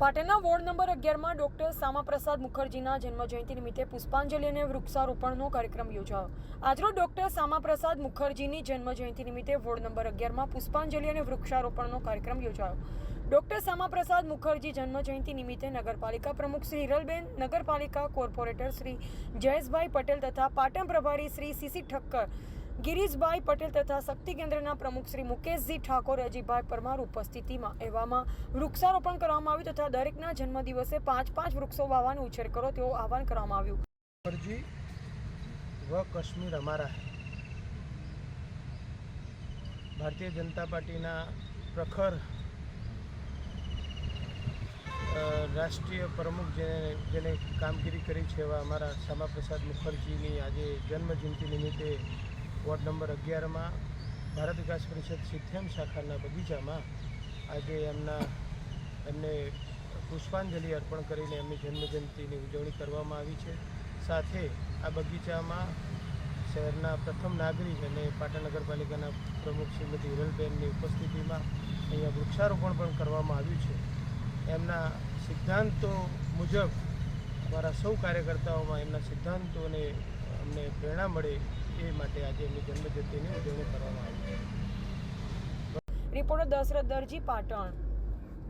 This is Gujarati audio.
પાટણના વોર્ડ નંબર અગિયારમાં ડોક્ટર શ્યામાપ્રસાદ મુખર્જીના જન્મજયંતિ નિમિત્તે પુષ્પાંજલિ અને વૃક્ષારોપણનો કાર્યક્રમ યોજાયો. આજરોજ ડોક્ટર શ્યામાપ્રસાદ મુખર્જીની જન્મજયંતિ નિમિત્તે વોર્ડ નંબર અગિયારમાં પુષ્પાંજલિ અને વૃક્ષારોપણનો કાર્યક્રમ યોજાયો. ડોક્ટર શ્યામાપ્રસાદ મુખર્જી જન્મજયંતિ નિમિત્તે નગરપાલિકા પ્રમુખ શ્રી હિરલબેન, નગરપાલિકા કોર્પોરેટર શ્રી જયેશભાઈ પટેલ તથા પાટણ પ્રભારી શ્રી સીસી ઠક્કર ગિરીશભાઈ પટેલ તથા શક્તિ કેન્દ્રના પ્રમુખ શ્રી મુકેશજી ઠાકોર અજીભાઈ પરમાર ઉપસ્થિતિમાં એવામાં વૃક્ષારોપણ કરવામાં આવ્યું તથા દરેકના જન્મદિવસે પાંચ પાંચ વૃક્ષો વાવવાનું ઉછેર કરો તેવું આહવાન કરવામાં આવ્યું. ફરજી વ કશ્મીર અમારા ભારતીય જનતા પાર્ટીના પ્રખર રાષ્ટ્રીય પ્રમુખ જેને જેને કામગીરી કરી છે એવા અમારા શ્યામાપ્રસાદ મુખર્જીની આજે જન્મજયંતિ નિમિત્તે વોર્ડ નંબર અગિયારમાં ભારત વિકાસ પરિષદ સિદ્ધેમ શાખાના બગીચામાં આજે એમના એમને પુષ્પાંજલિ અર્પણ કરીને એમની જન્મજયંતિની ઉજવણી કરવામાં આવી છે. સાથે આ બગીચામાં શહેરના પ્રથમ નાગરિક અને પાટણ નગરપાલિકાના પ્રમુખ શ્રીમતી હિરલબેનની ઉપસ્થિતિમાં અહીંયા વૃક્ષારોપણ પણ કરવામાં આવ્યું છે. એમના સિદ્ધાંતો મુજબ અમારા સૌ કાર્યકર્તાઓમાં એમના સિદ્ધાંતોને અમને પ્રેરણા મળે એ માટે આજે એમની જન્મજયંતિની ઉજવણી કરવામાં આવી છે. રિપોર્ટર દશરથ દરજી પાટણ.